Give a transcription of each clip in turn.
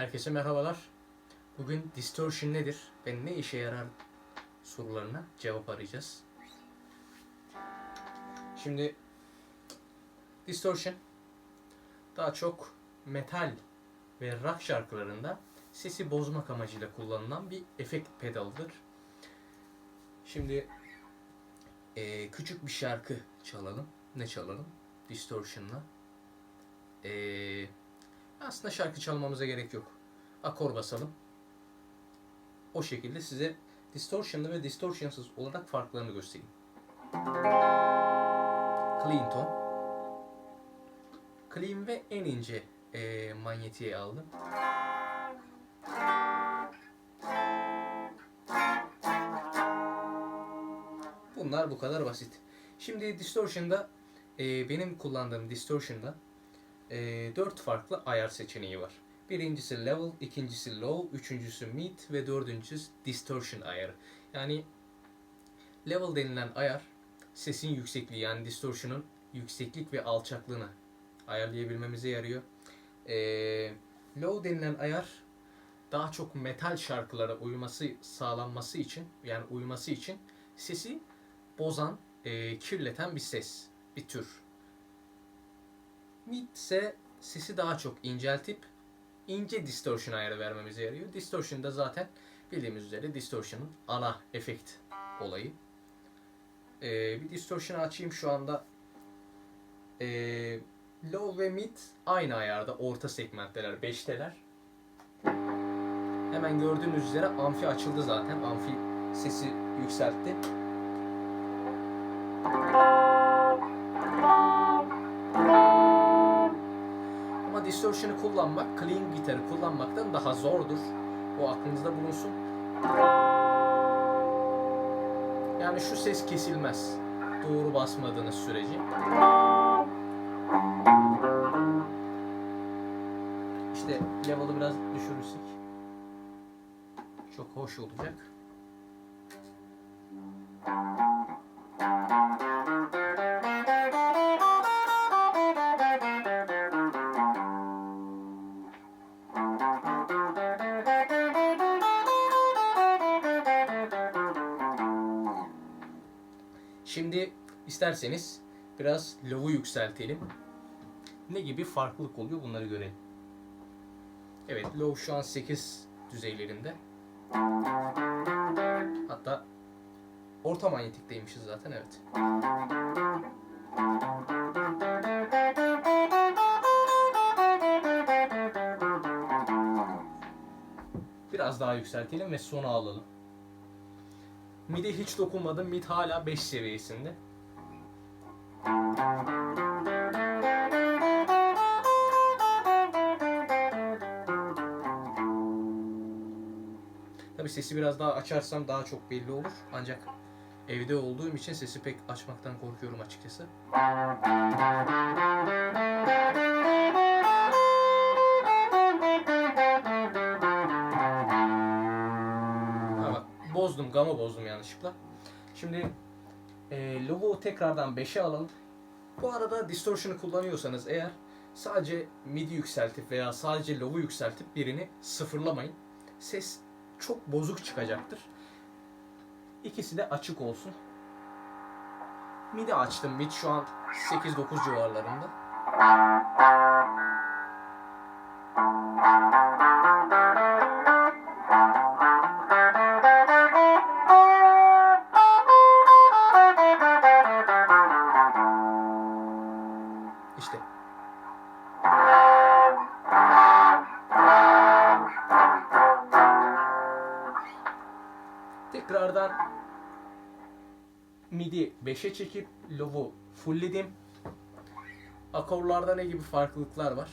Herkese merhabalar. Bugün distortion nedir ve ne işe yarar sorularına cevap arayacağız. Şimdi distortion daha çok metal ve rock şarkılarında sesi bozmak amacıyla kullanılan bir efekt pedalıdır. Şimdi eee, küçük bir şarkı çalalım. Ne çalalım? Distortion'la. Eee aslında şarkı çalmamıza gerek yok. Akor basalım. O şekilde size distortion'lı ve distortionsız olarak farklarını göstereyim. Clean ton. Clean ve en ince eee manyetiğe aldım. Bunlar bu kadar basit. Şimdi distortion'da eee, benim kullandığım distortion'da e, 4 farklı ayar seçeneği var. Birincisi level, ikincisi low, üçüncüsü mid ve dördüncüsü distortion ayarı. Yani level denilen ayar sesin yüksekliği yani distortion'un yükseklik ve alçaklığını ayarlayabilmemize yarıyor. E, low denilen ayar daha çok metal şarkılara uyması sağlanması için yani uyması için sesi bozan, e, kirleten bir ses, bir tür. Mid ise sesi daha çok inceltip ince distortion ayarı vermemize yarıyor. Distortion da zaten bildiğimiz üzere distortion'ın ana efekt olayı. Ee, bir distortion açayım şu anda. Ee, low ve mid aynı ayarda orta segmentteler, 5'teler. Hemen gördüğünüz üzere amfi açıldı zaten. Amfi sesi yükseltti. Distortion'ı kullanmak, clean gitarı kullanmaktan daha zordur. O aklınızda bulunsun. Yani şu ses kesilmez. Doğru basmadığınız sürece. İşte level'ı biraz düşürürsek çok hoş olacak. Şimdi isterseniz biraz low'u yükseltelim. Ne gibi farklılık oluyor bunları görelim. Evet low şu an 8 düzeylerinde. Hatta orta manyetikteymişiz zaten evet. Biraz daha yükseltelim ve sona alalım. Mid'e hiç dokunmadım. Mid hala 5 seviyesinde. Tabi sesi biraz daha açarsam daha çok belli olur. Ancak evde olduğum için sesi pek açmaktan korkuyorum açıkçası. Bozdum, gama bozdum yanlışlıkla. Şimdi e, logo'u tekrardan 5'e alalım. Bu arada distortion'ı kullanıyorsanız eğer sadece midi yükseltip veya sadece low'u yükseltip birini sıfırlamayın. Ses çok bozuk çıkacaktır. İkisi de açık olsun. Midi açtım. Mid şu an 8-9 civarlarında. Tekrardan midi 5'e çekip low'u fullledim. Akorlarda ne gibi farklılıklar var?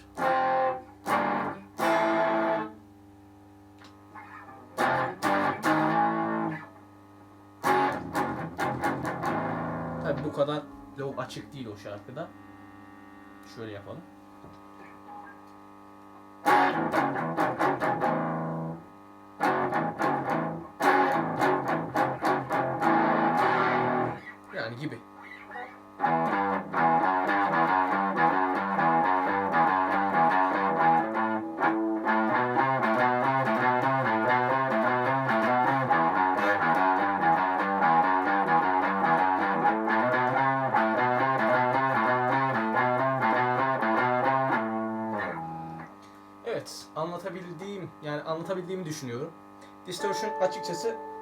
Tabi bu kadar low açık değil o şarkıda. Şöyle yapalım. yani gibi. Evet, anlatabildiğim yani anlatabildiğimi düşünüyorum. Distortion açıkçası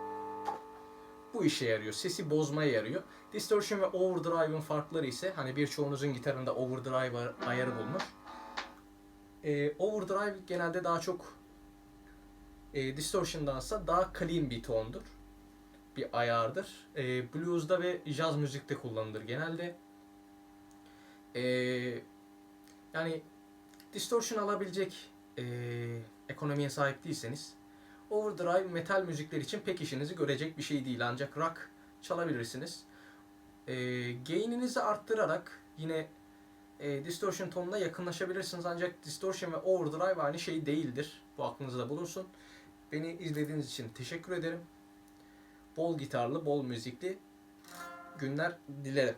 bu işe yarıyor. Sesi bozmaya yarıyor. Distortion ve overdrive'ın farkları ise hani birçoğunuzun gitarında overdrive ayarı bulunur. Ee, overdrive genelde daha çok e, distortion'dansa daha clean bir tondur. Bir ayardır. E, blues'da ve jazz müzikte kullanılır genelde. E, yani distortion alabilecek e, ekonomiye sahip değilseniz overdrive metal müzikler için pek işinizi görecek bir şey değil ancak rock çalabilirsiniz. E, gain'inizi arttırarak yine e, distortion tonuna yakınlaşabilirsiniz ancak distortion ve overdrive aynı şey değildir. Bu aklınızda bulunsun. Beni izlediğiniz için teşekkür ederim. Bol gitarlı, bol müzikli günler dilerim.